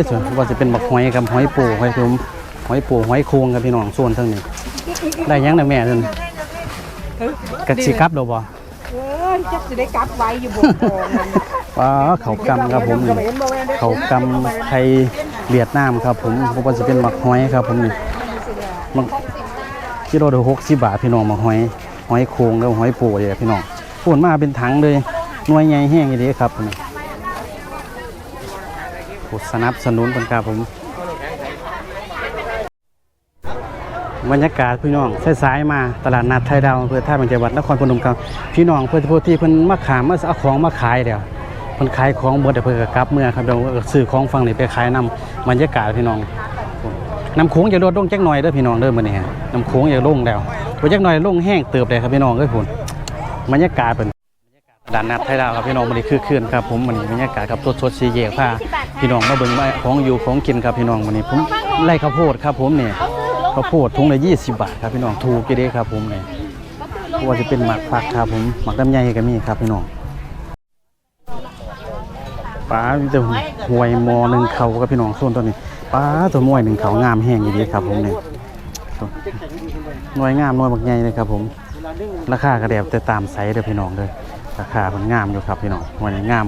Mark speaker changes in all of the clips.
Speaker 1: ยส่วนว่าจะเป็นบักหอยกับหอยปูหอยผมหอยปูหอยโคงกับพี่น้องส่วนเทั้งนี้ ได้ยังนะแม่ท่านกะสิกลับเราบ่
Speaker 2: เอ้ยจักสิได้กลับไว้อยู่บนโต๊ะนั่น
Speaker 1: ว้าเขากำครับผมนี่เขากำไทยเวียดนามครับ ผมเพราะว่าจะเป็นบักหอยครับ ผมนี่มันกิโลเดียวหกสิบบาทพี่น้องบักหอยหอยโคงกับหอยปูเลยพี่น้องพูนมาเป็นถังเลยหน่วยใหญ่แห้งอย่างนี้ครับผม ผู้สนับสนุนเป็นครับผม บรรยากาศพี่น้องสายๆมาตลาดนัดไทยดาวอำเภอท่าบางจังหวัดนครพนมครับพี่น้องเพื่อนผู้ที่เพิ่นมาขามมาเอาของมาขายเดี๋ยวเพิ่นขายของเบิดเดี๋ยวเพิ่นก็กลับเมื่อครับเดี๋ยวซื้อของฟังนี่ไปขายนำบรรยากาศพี่น้องน้ำโขงอย่าลดลงจักหน่อยเด้อพี่น้องเด้อมื้อนี้ฮะน้ำโขงอย่าลงแล้วบ่จักหน่อยลงแห้งเติบเลยครับพี่น้องเอ้ยพุ่นบรรยากาศเป็น ตลาดนัดไทยดาวครับพี่น้องมื้อนี้คือคืนครับผมมื้อนี้บรรยากาศครับสดๆสีแยกผ้าพี่น้องมาเบิ่งว่าของอยู่ของกินครับพี่น้องมื้อนี้ผมไล่ข้าวโพดครับผมเนี่ยข้าวโพดถุงละ20บาทครับพี่น้องถูกกี่เด้ครับผมเนี่ยเพราะว่าจะเป็นหมักผักครับผมหมักลำไยก็มีครับพี่น้องปลามีแต่หวยมอหนึ่งเขาครับพี่น้องส่วนตัวนี้ปลาตัวมวยหนึ่งเขางามแห้งอย่างนี้ครับผมเนี่ยน่วยงามน่วยบักใหญ่เลยครับผม ราคากระเดียบแต่ตามไซส์เด้อพี่น้องเลย ราคามันงามอยู่ครับพี่น้องหวยงาม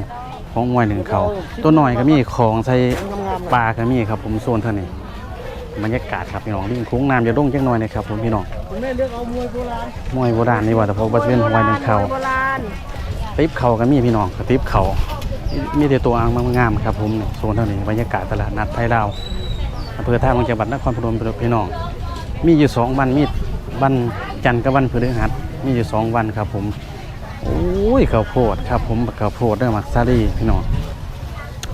Speaker 1: ของมวยหนึ่งเขาตัวหน่อยก็มีของใส่ปลาก็มีครับผมโซนเท่านี้บรรยากาศครับพี่น้องลิ่งคุ้งน้ำจะร่งจังหน่อยนะครับผมพี่น้อง
Speaker 2: คุณแม่เลือกเอามวยโบราณ
Speaker 1: มวยโบราณนี่ว่าแต่พอบัเป็นหวยหนึ่งเขาติบเขาก็มีพี่น้องติบเขามีแต่ตัวอ่างงามครับผมโซนเท่านี้บรรยากาศตลาดนัดไทยลาวอำเภอท่าบางจังหวัดนครพนมพี่น้อง มีอยู่สองวันมีวันจันทร์กับวันพฤหัสมีอยู่สองวันครับผม โอ้ยข้าวโพดครับผมข้าวโพดเด้อมักซารีพี่น้อง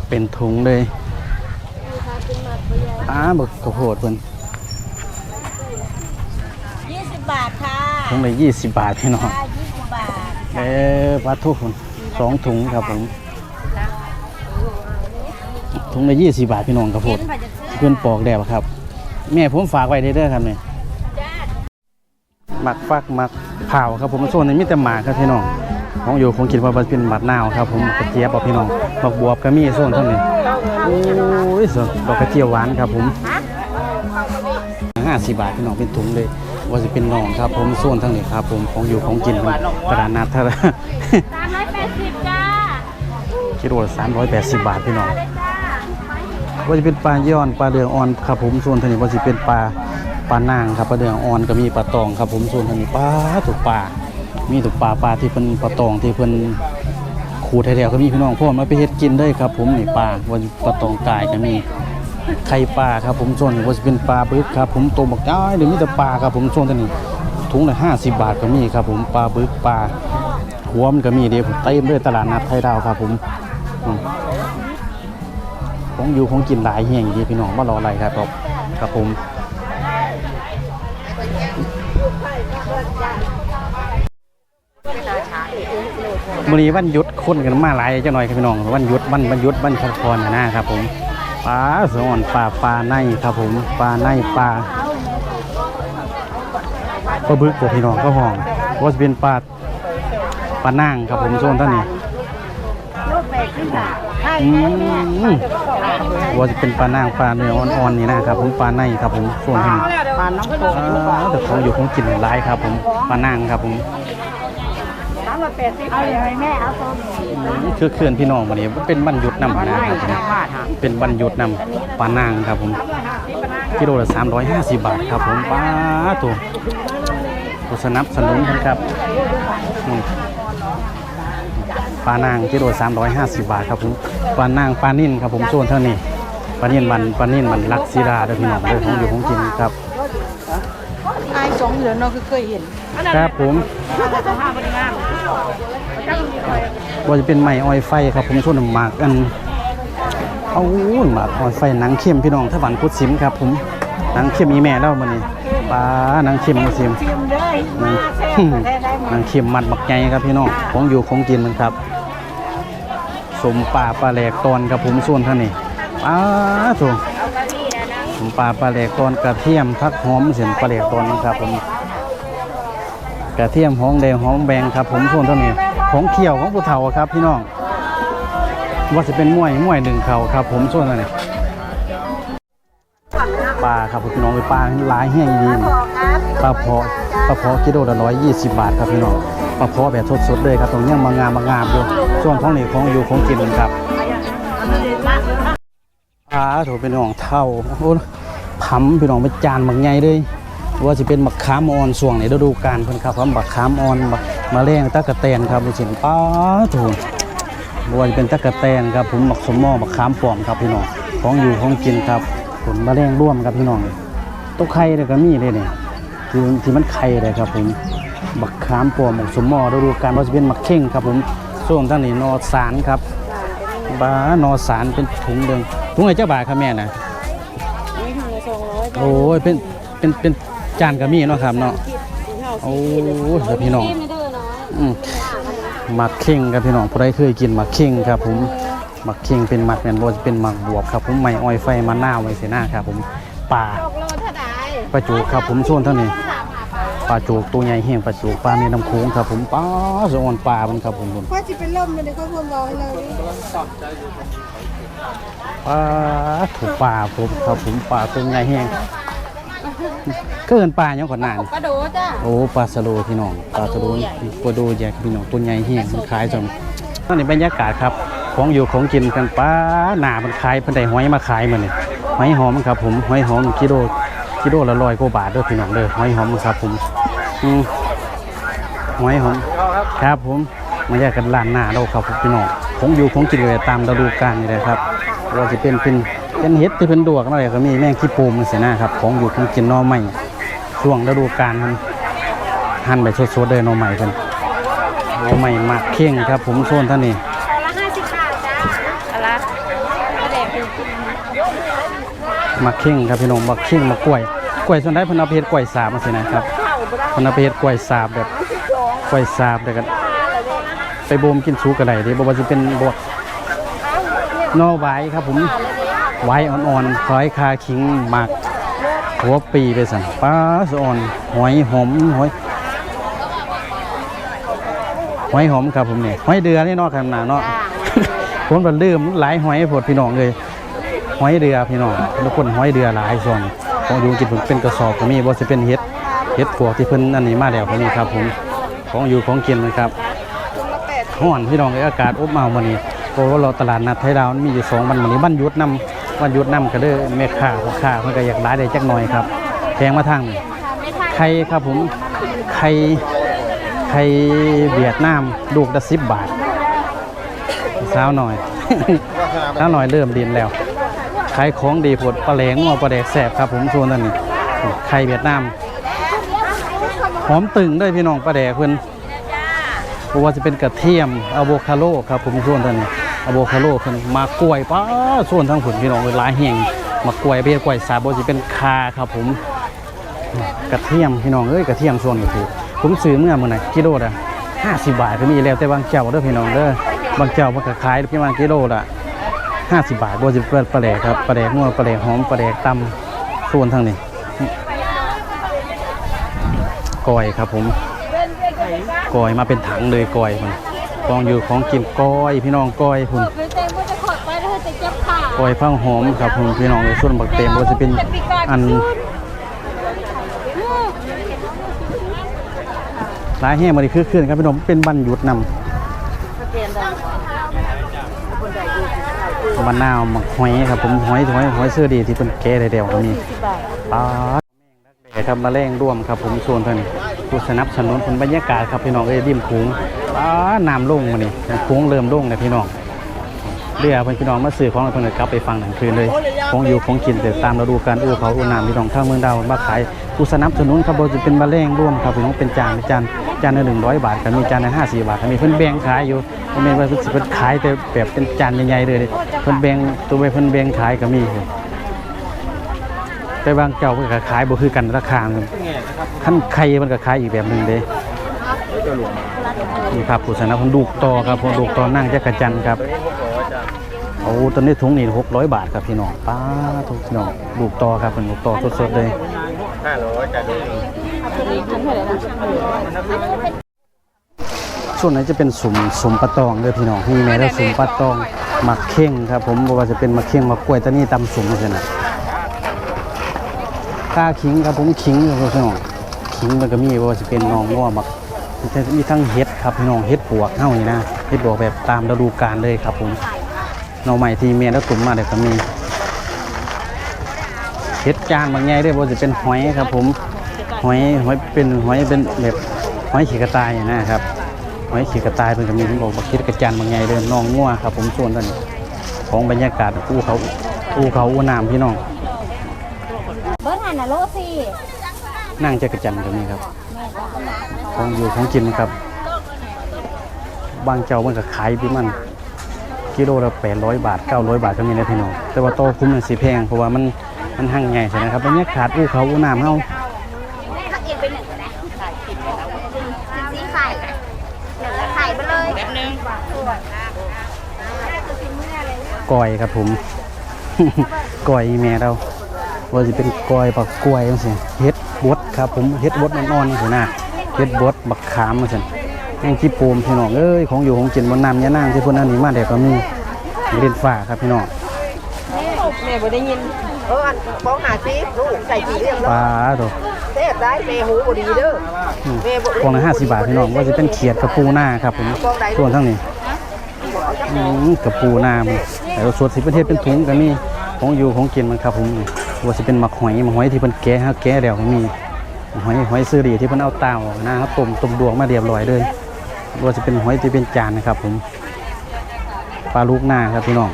Speaker 1: เป็นถุงเลยอ้าบึกข้าวโพดเพิ่น
Speaker 2: 20บาทค่ะ
Speaker 1: ถุงละยี่สิบบาทพี่น้อง
Speaker 2: 20บาท
Speaker 1: เออปลาทูคุณสองถุงครับผมถุงละยี่สิบบาทพี่น้องครับผมเพื่อนปอกแดดครับ แม่ผมฝากไว้เด้อครับเนี่ยหมักฟักหมัก เผาครับผมส่วนนี้มีแต่หมากครับพี่น้องของอยู่คงกินว่าเป็นหมัดนาวครับผมกระเจี๊ยบบอกพี่น้องบักบวบก็มีส่วนเท่านี้โอ้ยส่วนดอกกระเจียวหวานครับผมห้าสิบบาทพี่น้องเป็นถุงเลยว่าจะเป็นหนองครับผมส่วนทั้งนี้ครับผมของอยู่ของกินเป็นตลาดนัดเท่าไหร่
Speaker 2: 380จ้า
Speaker 1: กิโลละสามร้อยแปดสิบบาทพี่น้องว่าจะเป็นปลาย้อนปลาเดืองอ่อนครับผมส่วนทางนี้ว่าจะเป็นปลา ปลานางครับปลาเดืองอ่อนก็มีปลาตองครับผมส่วนทางนี้ปลาถูกปลา มีถูกปลาปลาที่เป็นปลาตองที่เป็นขูดแถวๆก็มีพี่น้องพวกมาไปเฮ็ดกินได้ครับ ผมนี่ปลาว่าจะปลาตองกายก็มีไข่ปลาครับผมส่วนว่าจะเป็นปลาบึกครับ ผมตัวบักย้ายหรือมีแต่ปลาครับผมส่วนทางนี้ถุงละห้าสิบบาทก็มีครับ ผมปลาบึกปลาหัวมันก็มีเดียวผมเต็มด้วยตลาดนัดไทยดาวครับ ผมของอยู่ของกินหลายแห่งดีพี่น้องมารออะไรครับครับผม มือนี้วันยุดคนกันมาหลายจังหน่อยครับพี่น้องวันยุดวันวันยุดวันพักผ่อนนะครับผมปลาสอนปลาปลาในครับผมปลาในปลาปลาบึกกับพี่น้องก็ห้องว่าจะเป็นปลาปลานั่งครับผมโซนท่านนี้
Speaker 2: รูปแบบขึ้นมา
Speaker 1: อื
Speaker 2: แม่แม่
Speaker 1: มว่าจะเป็นปลานั่งปลาเนื้ออ่อนๆนี่นะครับผมปลาในครับผมโซนท่านนี้
Speaker 2: ปานน้องโป่ง
Speaker 1: อ่าแต่ของอยู่ของกินหลายครับผมปลานั่งครับผม
Speaker 2: 380เอาเลยแม่เอาต้ม
Speaker 1: อืมคือเคลื่อนพี่น้องวันนี้เป็นบรรยุดนำนะครับผมเป็นบรรยุดนำปลานั่งครับผมกิโลละ350 บาทครับผมปลาตัวผู้สนับสนุนกันครับอืม ปลานางกิโล350บาทครับผมปลานางปลานิ่นครับผมส่วนเท่านี้ปลานิ่นมันปลานิ่นมันลักซีดาเด้อพี่น้องเด้อของอยู่ของกินครับ
Speaker 2: ไอ้สองเดือนเราคือเคยเห็น
Speaker 1: ครับผมว่าจะเป็นไม้อ้อยไฟครับผมส่วนหมากอันเอาหมากอ้อยไฟหนังเข้มพี่น้องถ้าบันพุทธสิมครับผมหนังเข้มอีแม่เล่ามานี่ปลาหนังเข้มมาซิม
Speaker 2: ฟิล์มเด้ย
Speaker 1: หนั
Speaker 2: มางแซ่บแท้ได้หม
Speaker 1: หนั
Speaker 2: ด
Speaker 1: งเข้มมัดบักใหญ่ครับพี่น้องของอยู่ของกินมันครับ สมปลาปลาแหลกตอนครับผมส่วนท่านนี้ปลาถูกสมปลาปลาแหลกตอนกระเทียมพักหอมเสียนปลาแหลกตอนนะครับผมกระเทียมหอมแดงหอมแบงครับผมส่วนท่านนี้ของเขียวของผู้เฒ่าครับพี่น้องว่าจะเป็นมวยมวยหนึ่งเขาครับ ผมส่วนท่านนี้ปลาครับพี่น้องไปปลาหลายแห้งดีปลาเพาะ ปลาเพาะกิโลละร้อยยี่สิบบาทครับพี่น้องปลาเพาะแบบสดๆเลยครับตรงนี้ยังมางามมางามอยู่ช่วงท้องนี้ของอยู่ของกินครับปลาโถพี่น้องเท่าโอ้ผำพี่น้องเป็นจานบางใหญ่เลยว่าจะเป็นมะขามอ่อนส่วงในฤดูกาลเพิ่นครับผมมะขามอ่อนมะมะแรงตะกะแตนครับดูสิป้าโถบว่าจะเป็นตะกะแตนครับผมหมักสมหมอหมักขามปลอมครับพี่น้องของอยู่ของกินครับผมมะเร็งร่วมครับพี่น้องตุ๊กไข่เลยก็มีเลยเนี่ย ที่ที่มันไข่เลยครับผมหมักขามปลอมหมักสมหมอฤดูกาลว่าจะเป็นหมักเข่งครับผมส่วนทั้งนี้นอสารครับบ้านอสารเป็นถุงเดิมถุงไหนเจ้าบาทครับแม่นะโอ้ยเป็นเป็นเป็นจานก็มีเนาะครับเนาะโอ้ยเดี๋ยวพี่น้องอืมหมักเข่งครับพี่น้องผู้ใดเคยกินหมักเข่งครับผมหมักเข่งเป็นหมักแมนโบจะเป็นหมักบวบครับผมไม่อ้อยไฟมะนาวไว้เสียหน้าครับผมปลาปลาจูกครับผมส่วนเท่านี้ ปลาจูกตัวใหญ่แห้งปลาจูกปลาในน้ำโขงครับผมปลาสะออนปลามันครับผมผม
Speaker 2: ว่าจะเป็นลมเลยเขาพูดบอกเลย
Speaker 1: ปลาถูกปลาผมครับผมปลาตัวใหญ่แห้งก็เอินปลาอย่างก่อนหนาน
Speaker 2: กระโดดจ้ะ
Speaker 1: โอ้ปลาสโลพี่น้องปลาสโลปลาโดแยกพี่น้องตัวใหญ่แห้งมันขายจนตอนนี้บรรยากาศครับของอยู่ของกินกันป้าหนามันขายเพิ่นได้หอยมาขายมาเนี่ยหอยหอมครับผมหอยหอมกิโล กิโลละร้อยกว่าบาทเด้อพี่น้องเด้อหอยหอมครับผมอืมหอยหอมครับผมมาแยกกันร้านหน้าเราครับพี่น้องของอยู่ของกินเลยตามฤดูกาลนี่แหละครับว่าจะเป็นเป็นเป็นเห็ดที่เป็นดวกอะไรก็มีแมงขี้ปูมันเสียหน้าครับของอยู่ของกินนอใหม่ช่วงฤดูกาลมันหั่นไปสดๆเลยนอใหม่กันนอใหม่หมักเข่งครับ ผมโซนท่านนี้
Speaker 2: ละห้าสิบบาทจ้ะอะไรกระเด็ก
Speaker 1: ห มักเข่งครับพี่น้องหมักเข่งหมักกล้วยกล้วยส่วนได้เพนเอาไปเฮ็ดกล้วยสาบมาสินะครับเพนเอาไปเฮ็ดกล้วยสาบแบบกล้วยสาบเดี๋ยวกันไปบ่มกินสูกระไดเดิบ่ว่าจะเป็นบวหนอไว้ครับผมไว้อ่อนๆคล้อยคาขิงหมักหัวปีไปสั่นปลาสะอ่อนหอยหอมหอยหอยหอมครับผมเนี่ยหอยเดือนี่เนอกครับนาเนาะผมก็ลืมหลายหอยโพดพี่น้องเลยห อยเดือพี่น้องทุกคนห้อยเดือหลายส่วนของอยู่กินผมเป็นกระสอบก็มีบ่สิเป็นเฮ็ดเฮ็ดพวกที่เพิ่นอันนี้มาแล้วก็มีครับผมของอยู่ของกินนะครับฮ้อนพี่น้องอ้อากาศอบอ้าวมื้อนี้เพราะว่าเราตลาดนัดไทยดาวมีอยู่สองวันมื้อนี้วันหยุดนํวันหยุดนํก็เด้อแม่ค้าพ่อค้าเพิ่นก็อยากหลายได้จักหน่อยครับแพงมาทางนี้ไข่ครับผมไข่ไข่เวียดนามลูกละ10บาทสาวหน่อยสาวหน่อยเริ่มดินแล้ว ขายของดีผดปลาแหลงงัวปลาแดกแสบครับผมส่วนนั้นนี่ไข่เวียดนามหอมตึงได้พี่น้องปลาแดกเพิ่นเพราะว่าจะเป็นกระเทียมอะโวคาโดครับผมส่วนนั้นนี่อะโวคาโดเพิ่นมากล้วยป้าส่วนทั้งผลพี่น้องเวลายแห้งมากล้วยเบี้ยกล้วยสาบจะเป็นคาครับผมกระเทียมพี่น้องเอ้ยกระเทียมส่วนก็คือผมซื้อเมื่อมื้อไหร่กิโลละ50บาทก็มีแล้วแต่บางเจ้าเด้อพี่น้องเด้อบางเจ้ามันก็ขายประมาณกิโลละ 50บบาทบ่สิเปิดปลาแดกครับปลาแดกงวปลาแดกหอมปลาแดกตำส่วนทางนี้ก้อยครับผมก้อยมาเป็นถังเลยก้อยพุ่นกองอยู่ของกินก้อย พี่น้องก้อยพุ่น
Speaker 2: ไปเต็มก็จะขอดไปแล้วจะเจ็บขา
Speaker 1: ก้อยฟังหอมครับผมพี่น้องเลยส่วนบักเต็มบ่สิเป็นอันหลายแห้งมาดีคือขึ้นครับพี่น้องเป็นบันหยุดนำ มะนาวมักหอยครับผมหอยหอยหอยเสื้อดีที่เป็นแก่ได้เดียวก็มีปลาแดดครับมาแรงร่วมครับผมส่วนเท่านี้ผู้สนับสนุนผลบรรยากาศครับพี่น้องเอ้ยริมโขงปลาน้ำลงมานี่โขงเริ่มลงเลยพี่น้องเรือเพื่อนพี่น้องมาซื้อของแล้วเพื่อนก็กลับไปฟังหนังคืนเลยของอยู่ของกินแต่ตามฤดูกาลอู้เขาอู้น้ำพี่น้องข้างเมืองดาวมาขายผู้สนับสนุนครับบจะเป็นมาแรงร่วมครับพี่น้องเป็นจานเป็นจาน จานละหนึ่งร้อยบาทก็มีจานละห้าสิบาทก็มีเพิ่นแบ่งขายอยู่บ่แม่นว่าเพิ่นสิเพิ่นขายแต่แบบเป็นจานใหญ่ๆเลยเพิ่นแบ่งตัวไปเพิ่นแบ่งขายก็มีแต่บางเจ้าเพิ่นก็ขายบ่คือกันราคามันขั้นไข่มันก็ขายอีกแบบหนึ่งเด้นี่ครับผู้สนับสนุนลูกต่อครับผมลูกต่อนั่งจักรจันครับโอ้ตอนนี้ถุงนี่600บาทครับพี่น้องป้าทุกพี่น้องลูกต่อครับเป็นลูกต่อสดๆเลย ส่วนไหนจะเป็นสุมสุมปลาตองเด้อพี่น้องที่แม่ได้สุมปลาตองหมักเข่งครับ ผมบว่าจะเป็นหมักเข่งหมักกล้วยตอนนี้ตำสุมใช่ไหมกาขิงครับผมขิงครับพี่น้องขิงมันก็มีบว่าสิเป็นหนองงัวบักมีทั้งเห็ดครับพี่น้องเห็ดปวกเฮานี่นะเห็ดปวกแบบตามฤดูกาลเลยครับผมหน่อใหม่ที่เมียแล้วตุ่มมาเดี๋ยวก็มีเห็ดจานบางใหญ่เด้อบ่ว่าสิเป็นหอยครับผม หอยหอยเป็นหอยเป็นแบบหอยขีกระต่ายนะครับหอยขีกระต่ายเพิ่นก็มีผมบอกบักเห็ดกระจานบางใหญ่เด้อหนองงัวครับ ผมส่วนนั้นของบรรยากาศภูเขาภูเขาอูน้ำพี่น้อง
Speaker 2: เบิร์ดหันนะโลสี่
Speaker 1: นั่งจักรจันทร์ตรงนี้ครับของอยู่ของกินครับ บางเจ้ามันก็ขายประมาณกิโลละ800บาท900บาทก็มีนะพี่น้องแต่ว่าโตคุ้มมันสิแพงเพราะว่ามันมันหั่งใหญ่ใช่ไหมครับบรรยากาศอู้เขาอู้น้ำเฮา
Speaker 2: ถ้าเองเป็นหนึ่งก็ได้สีไข่หนึ่งละไข่ไปเลยแบบนึง
Speaker 1: ก้อยครับผมก้อยแม่เราว่าจะเป็นก้อยปักกล้วยจังซี่เฮ็ดบดครับผมเฮ็ดบดอ่อนๆนี่นะเฮ็ดบดบักขามจังซี่แห้งขี้ปูมพี่น้องเอ้ยของอยู่ของกินบนน้ำยะนางที่เพิ่นเอานี่มาเด็กก็มีเล่นฟ้าครับพี่น้อง
Speaker 3: แม่บ่ได้ยินเอออันฟ้องหาซีลูกใส่กี่เรื่อง
Speaker 1: ปลาโด
Speaker 3: เทพได้แม่หูบ่ดีเด้อ
Speaker 1: อืม
Speaker 3: แม่บ่
Speaker 1: พวงละห้าสิบบาทพี่น้องว่าจะเป็นเขียดกระปูหน้าครับผมส่วนทั้งนี้ อืมกระปูนามันแต่ว่าส่วนสิประเทศเป็นถุงก็มีของอยู่ของกินมันครับผมว่าจะเป็นหมักหอยหมักหอยที่เพิ่นแกะฮะแกะแล้วก็มีหอยหอยซื้อดีที่เพิ่นเอาเตานะครับต้มต้มดวงมาเรียบร้อยเลยว่าจะเป็นหอยที่เป็นจานนะครับผมปลาลูกหน้าครับพี่น้อง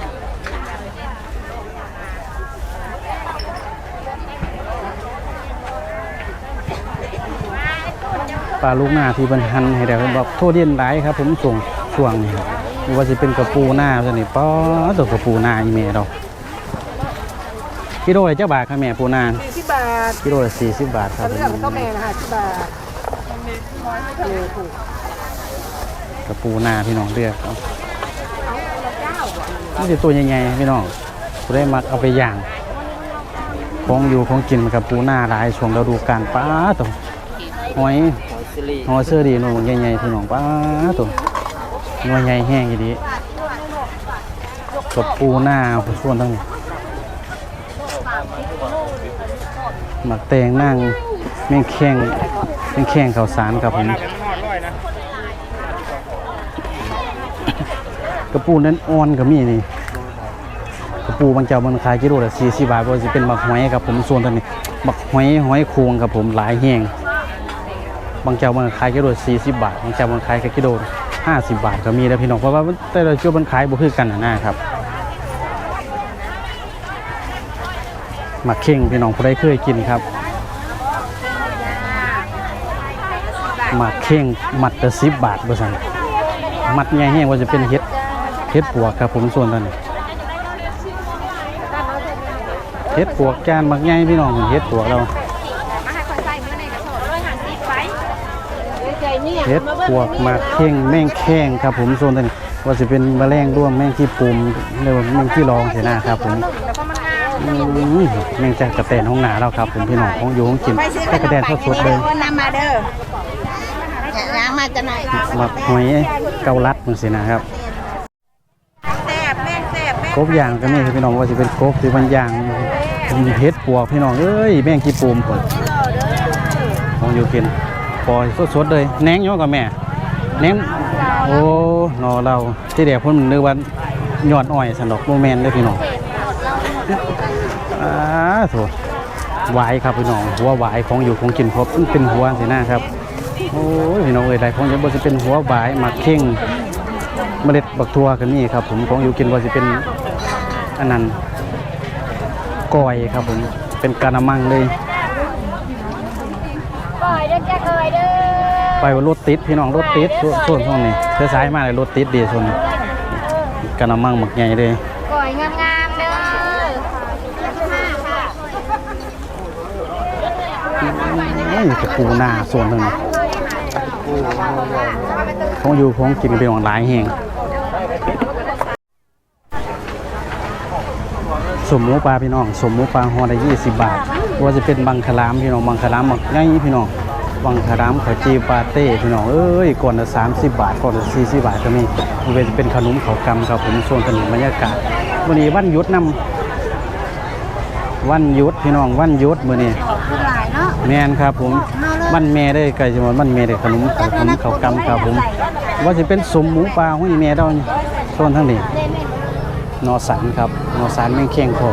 Speaker 1: ปลาลูกหน้าที่เพิ่นหั่นให้ได้เพิ่นบอกโทษเย็นหลายครับ ผมส่งช่วงนี้ครับ ว่าจะเป็นกระปูหน้าซะนี่ป้อตัวกระปูหน้าอีเมเรากิโลละเจ้าบาทครับแม่ปูนา
Speaker 3: 40บาท
Speaker 1: กิโลละสี่สิบบาทครับ
Speaker 3: เรื่องก็แม่นะ50บาทเออถูก
Speaker 1: กระปูนาพี่น้องเลือกครับนี่คือตัวใหญ่ๆพี่น้องผู้ได้มักเอาไปย่างของอยู่ของกินมันกับปูนาหลายช่วงฤดูกาลป้าตัวหอยหอยเสื้อดีหนูใหญ่ๆพี่น้องป้าตัวห น่วยใหญ่แห้งอย่างนี้กับปูหน้าผู้ส่วนทั้งนี้หมักแตงนั่งแม่งแข้งแม่งแข้งข้าวสารครับผมกระปูนั้นอ่อนก็มีนี่กระปูบางเจ้ามันขายกิโลละ40บาทก็จะเป็นหมักหอยครับผมส่วนตัวนี้หมักหอยหอยโคงครับผมหลายแห้งบางเจ้ามันขายกิโลละ40บาทบางเจ้ามันขายแค่กิโล 50 บาทก็มีนะพี่น้องเพราะว่าแต่ละจุดมันขายบ่คือกันนะครับหมักเข่งพี่น้องผู้ใดเคยกินครับหมักเข่งมัดละ10บาทบ่ซั่นมัดใหญ่แห้งว่าจะเป็นเห็ดเห็ดปวกครับผมส่วนนั้นเห็ดปวกจานมักใหญ่พี่น้องเห็ดปวกเรา
Speaker 2: มาให้คนใส่เมื่อไหร่ก็โสดร้อยหันสีไป
Speaker 3: ใจ เห็
Speaker 1: ดปวกมากเข่งแม่งแข้งครับผมส่วนนั้นว่าจะเป็นแมลงร่วมแม่งที่ปุ่มเรียกว่าแม่งที่รองเสียหน้าครับผม
Speaker 2: แล้วก็มันงาม
Speaker 1: อืมแม่งจากระแตนห้องหนาเราครับ ผมพี่น้องของอยู่ของกินแค่กระแตนสดเลย
Speaker 3: นำมาเด้อล้างมาจะหน่อย
Speaker 1: หมักหอยเกาลัดมันสินะครับ
Speaker 3: แซ่บแม่งแซ่บแม่ง
Speaker 1: กบย่างก็มีครับพี่น้องว่าจะเป็นกบที่มันย่างเห็ดปวกพี่น้องเอ้ยแม่งกี่ปุ่มก่อนของอยู่กิน ปอยสดๆเลยแหนงอยู่กับแม่แหนงโอ้หนอเราที่เดียวพ่นนึกว่ายอดอ้อยสนอกโมแมนเลยพี่น้องอ้าโถหวายครับพี่น้องหัวหวายของอยู่ของกินครบเป็นหัวสินะครับโอ้ยพี่น้องเอ้ยหลายของจะบ่จะเป็นหัวหวายหมักเข่งเมล็ดบักทัวกันนี่ครับ ผมของอยู่กินว่าจะเป็นอันนั้นก้อยครับผมเป็นกะละมังเลย
Speaker 2: อยเด้อ
Speaker 1: ไปว่ารถติดพี่น้องรถติดส่วนช่วงนี้เธอสายมาเลยรถติดดีส่วนนี้กระมังหมักใหญ่เลย
Speaker 2: ก่อยงามๆเด้อ
Speaker 1: นี่จะปูหน้าส่วนหนึ่งของอยู่ของกินเป็นของหลายแห่งสมหมูปลาพี่น้องสมหมูปลาห่อละ20บาทว่าจะเป็นบังคลามพี่น้องบังคลามหมักง่ายพี่น้อง บังคลามขาวจีปาเต้พี่น้องเอ้ยก่อนละ30บาทก่อนละ40บาทก็มีมันเป็นเป็นขนมเขาวกำครับผมส่วนขนมบรรยากาศวันนี้วันหยุดนำวันหยุดพี่น้องวันหยุดมื้อนี้
Speaker 2: หลายเนาะ
Speaker 1: แม่นครับผมวันแม่ได้ไก่จังหวัดวันแม่ได้ขนมขนมข้าวกำครับผม ว่าสิเป็นสมหมูปลาห้อยแม่ดอกนี่ส่วนทั้งนี้นอสันครับนอสันแม่งเคียงคอ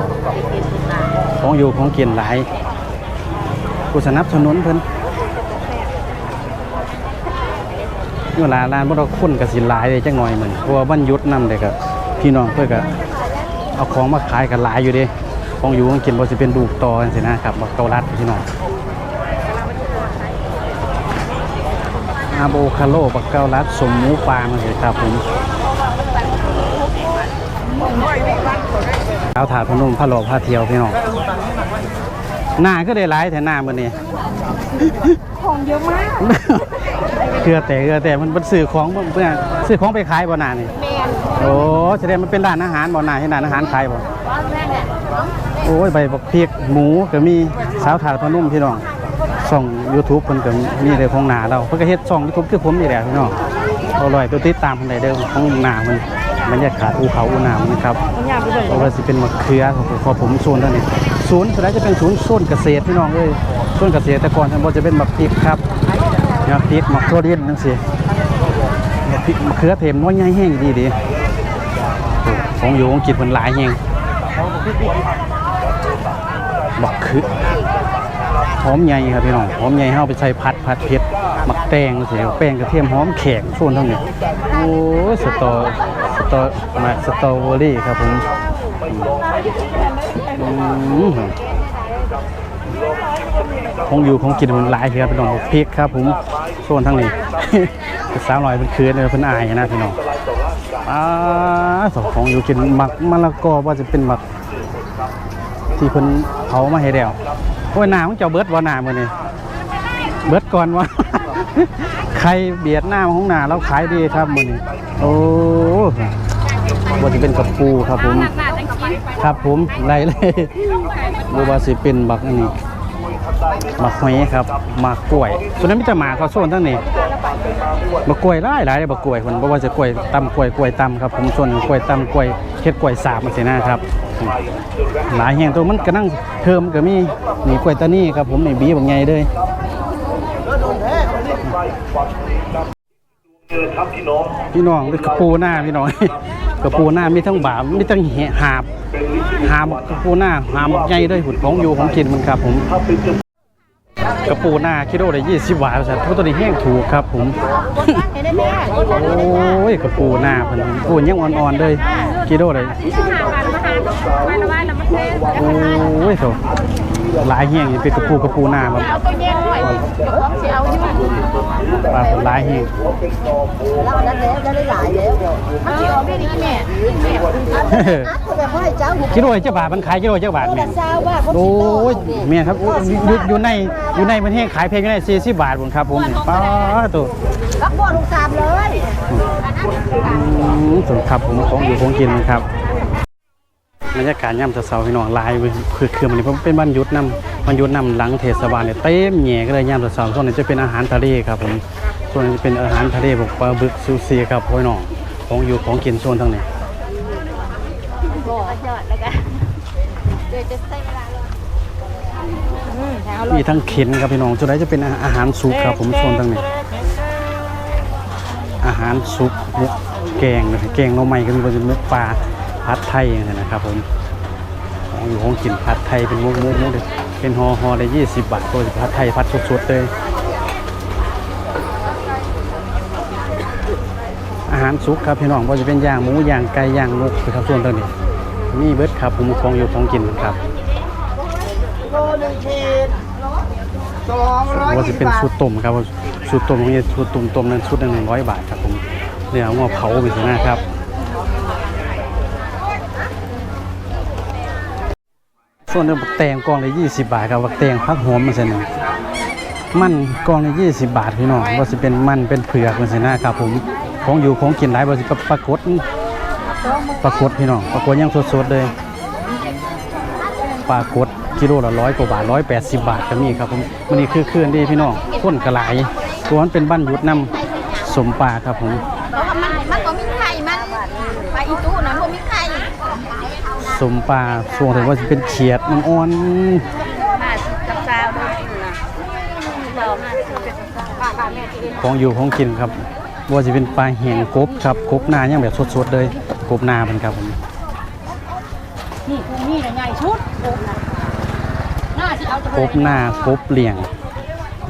Speaker 1: ของอยู่ของกินหลายผู้สนับสนุนเพิ่น เวลาร้านบ่ดอกคนก็สิหลายเลยจักหน่อยเหมือนเพราะว่าวันหยุดนำเด้ก็พี่น้องเพิ่นก็เอาของมาขายกันหลายอยู่เด้ของอยู่ของกินบ่สิเป็นลูกต่อจังซี่นะครับบักเกาลัดพี่น้องอาโบคาโลบักเกาลัดสมหมูปลามาสิครับผมเอาถาดพนุ่มผ้าหล่อผ้าเทียวพี่น้องหน้าก็ได้หลายแต่หน้ามันนี่
Speaker 3: ของเยอะมาก
Speaker 1: เกลือแต่เกลือแต่มันเป็นสื่อของเพื่อนสื่อของไปขายบ่หนานี่
Speaker 3: แมน
Speaker 1: โอ้แสดงมันเป็นร้านอาหารบ่หนาให้ร้านอาหารขายบ่โอ้ยใบบักพริกหมูก็มีสาวถาดพนมพี่น้องช่อง YouTube เพิ่นก็มีเลยของหนาเราเพิ่นก็เฮ็ดช่อง YouTube คือผมนี่แหละพี่น้องเอาร่อยตัวติดตามเพิ่นได้เด้อของหนามันบรรยากาศภูเขาอูน้ำนะครับ
Speaker 3: ต้องยามไปเลย
Speaker 1: เพราะว่าสิเป็นมะเขือของผมของผมโซนเท่านี้ศูนย์สุดท้ายจะเป็นศูนย์โซนเกษตรพี่น้องเอ้ยโซนเกษตรกรทั้งหมดจะเป็นมะพริกครับ มะพริกมะโคเรียนนั่นสิมะพริกมะเขือเทมน้อยใหญ่แห้งดีดีของอยู่ของกินมันหลายแห้งบักคือหอมใหญ่ครับพี่น้องหอมใหญ่เฮาไปใส่ผัดผัดเผ็ดมักแตงเสียแป้งกระเทียมหอมแข็งโซนเท่านี้โอ้สตอสตอมาสตอเบอรี่ครับผมอืมคงอยู่คงกินมันหลายเทือพี่น้องพริกครับผม โซนทั้งนี้ สาวหน่อยเป็นคืนเลยเพิ่นอายนะพี่น้องอ่าสองของอยู่กินหมักมะละกอว่าจะเป็นหมัก ที่เพิ่นเผามาให้แล้วโอ้ยหน้าของเจ้าเบิร์ดว่าหน้ามือนี้เบิร์ดก่อนว่าใครเบียดหน้าของหน้าแล้วขายดีครับมือนี้โอ้ว่าจะเป็นกระปูครับผม ครับผมไล่เลยดูว่าสิเป็นบักอันนี้ บักหอยครับหมากกล้วยส่วนนั้นมิจะหมาเขาโซนทั้งนี้บักล้วยหลายหลายเลยบักล้วยคนบ่ว่าจะกล้วยตำกล้วยกล้วยตำครับผมส่วนกล้วยตำกล้วยเฮ็ดกล้วยสาบมันสินะครับหลายแห่งตัวมันก็นั่งเทิมก็มีนี่กล้วยตานี่ครับผมนี่บีบักใหญ่เลยพี่น้องกระปูหน้าพี่น้องกระปูหน้ามีทั้งบาปมีทั้งหหาบหาบกระปูหน้าหาบใหญ่ด้วยหุ่นของอยู่ของกินมันครับผม กระปูหน้าคิโลได้ยี่สิบบาทสัตว์ตัวนี้แห้งถูกครับผมโอ้ยกระปูหน้าเพิ่นปูยังอ่อนๆเลยกิโลเลยโอ้ยโถหลายแห้งเป็นกระปูกระปูหน้าครับ ปลาเป็นหลายแห้ง
Speaker 3: เราแล้วแล้วได้หลายแล้วมันสิออกได้ดีแม่แม่คนแบบให้เจ้าอยู่
Speaker 1: กิโลเจ้าบาทมันขายกิโลเจ้าบาทแม่โอ้ยเมียครับอยู่อยู่ในอยู่ในประเทศขายเพลงอยู่ใน40บบาทผมครับผมป้าตัว
Speaker 3: รักบัวลูกสามเลย
Speaker 1: ส่วนครับผมของอยู่ของกินครับบรรยากาศย่ำเสาๆพี่น้องลายเว้ยคือคือมันเพราะเป็นบ้านยุทธนำ บ้านยุทธนำหลังเทศบาลเนี่ยเต็มแหง่ก็เลยย่ำเสาๆส่วนนี้จะเป็นอาหารทะเลครับผมส่วนนี้จะเป็นอาหารทะเลพวกปลาบึกซูซีครับพี่น้องของอยู่ของกินโซนทั้งนี้
Speaker 2: บ่อจอดแล้วกันเดี๋ยวจะใส่เวลาเลย
Speaker 3: อืมแถว
Speaker 1: มีทั้งเข็นครับพี่น้องส่วนไหนจะเป็นอาหารซุปครับผมโซนทั้งนี้ อาหารซุปมุกแกงนะครับแกงหน่อไม้ก็มีเป็นมุกปลาผัดไทยอย่างนี้นะครับผมของอยู่ของกินผัดไทยเป็นมุกมุกมุกเลย เป็นห่อห่อได้ยี่สิบบาทตัวผัดไทยผัดสดๆเลย อาหารซุปครับพี่น้องว่าจะเป็นย่างหมูย่างไก่ย่างนกนะครับส่วนตัวนี้มีเบิร์ดครับผมของอยู่ของกินครับ
Speaker 3: โลหนึ่งขีดสองร้อย
Speaker 1: ว่าจะ
Speaker 3: ยี่สิ
Speaker 1: เป็
Speaker 3: บ
Speaker 1: น
Speaker 3: บาท
Speaker 1: สูตรต้มครับสูตรต้มของเนี่ยสูตรต้มต้มนั้นชุดหนึ่งร้อยบาทครับผมเนื้องัวเผาเป็นส่วนหน้าครับ ส่วนเรื่องบักแตงกองละยี่สิบบาทครับบักแตงพักหอมมันเสนอมันกองละยี่สิบบาทพี่น้องว่าจะเป็นมันเป็นเผือกมันเสนะครับผมของอยู่ของกินหลายว่าจะปลากดปลากดพี่น้องปลากดยังสดๆเลยปลากดกิโลละร้อยกว่าบาทร้อยแปดสิบบาทก็มีครับผมมันนี่คือเคลื่อนดีพี่น้องต้นกระไหลตัวนั้นเป็นบ้านยุดนำสมปลาครับผม
Speaker 2: มันมันก็มีไข่มันปลาอีตู้นะ
Speaker 1: สมปลาส่วงถึงว่าจะเป็นเขียดมันอ่อน
Speaker 2: มากับซาวด้วยนะเรามาเป็นซาวป้าแม่ที่เอง
Speaker 1: ของอยู่ของกินครับว่าจะเป็นปลาแห้งกบครับกบหน้ายังแบบสดๆเลยกบหน้าเป็นครับผม
Speaker 3: นี่ตรงนี้น่ะใหญ่ชุดโอ้นะน่าสิเอาจะ
Speaker 1: กบหน้ากบเหลี่ยง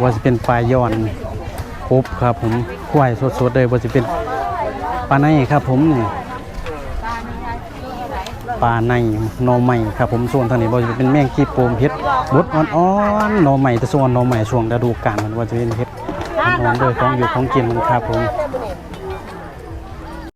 Speaker 1: ว่าจะเป็นปลาย้อนกบครับผมควายสดๆเลยว่าจะเป็นปลาในครับผมนี่ ปลาในหนอใหม่ครับผมส่วนทางนี้ว่าจะเป็นแมงกีโปมเฮ็ดบดอ่อนๆหนอใหม่แต่ส่วนหนอใหม่ช่วงฤดูกาลมันว่าจะเป็นเฮ็ดอ่อนๆด้วยของอยู่ของกินครับผม